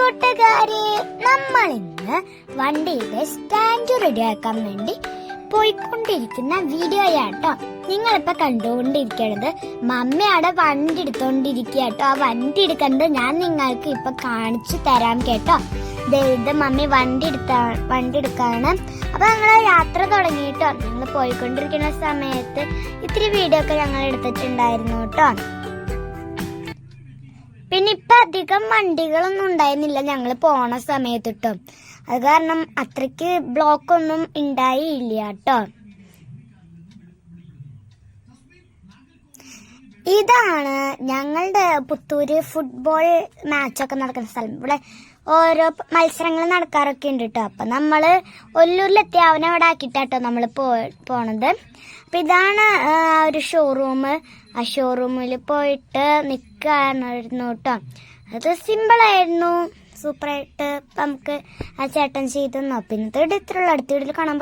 കൂട്ടുകാരെ നമ്മൾ ഇന്ന് വണ്ടിയുടെ സ്റ്റാൻഡ് റെഡിയാക്കാൻ വേണ്ടി പോയിക്കൊണ്ടിരിക്കുന്ന വീഡിയോയാട്ടോ. നിങ്ങളിപ്പോ കണ്ടുകൊണ്ടിരിക്കണത് മമ്മയുടെ വണ്ടി എടുത്തോണ്ടിരിക്കുക കേട്ടോ. ആ വണ്ടി എടുക്കുന്നത് ഞാൻ നിങ്ങൾക്ക് ഇപ്പൊ കാണിച്ചു തരാം കേട്ടോ. ഇത് മമ്മി വണ്ടി എടുത്ത വണ്ടി എടുക്കാണ്. അപ്പൊ ഞങ്ങൾ യാത്ര തുടങ്ങിയിട്ടോ ഞങ്ങൾ പോയിക്കൊണ്ടിരിക്കുന്ന സമയത്ത് ഇത്തിരി വീഡിയോ ഒക്കെ ഞങ്ങൾ എടുത്തിട്ടുണ്ടായിരുന്നു കേട്ടോ. പിന്നെ അധികം വണ്ടികളൊന്നും ഉണ്ടായിരുന്നില്ല ഞങ്ങൾ പോണ സമയത്ത് ട്ടോ. അത് കാരണം അത്രയ്ക്ക് ബ്ലോക്ക് ഒന്നും ഉണ്ടായില്ല കേട്ടോ ഇതാണ് ഞങ്ങളുടെ പുത്തൂര് ഫുട്ബോൾ മാച്ചൊക്കെ നടക്കുന്ന സ്ഥലം. ഇവിടെ ഓരോ മത്സരങ്ങൾ നടക്കാറൊക്കെ ഉണ്ട് കേട്ടോ അപ്പൊ നമ്മൾ ഒല്ലൂരിലെത്തി അവനെ അവിടെ ആക്കിയിട്ടാട്ടോ നമ്മൾ പോ പോണത്. അപ്പൊ ഇതാണ് ആ ഒരു ഷോറൂം ആ ഷോറൂമിൽ പോയിട്ട് നിൽക്കാനായിരുന്നു കേട്ടോ അത് സിമ്പിൾ ആയിരുന്നു. സൂപ്പറായിട്ട് നമുക്ക് ആ ചേട്ടൻ ചെയ്തു തന്നു. പിന്നെ ഇത്രയുള്ള അടുത്ത വീട്ടിൽ കാണാൻ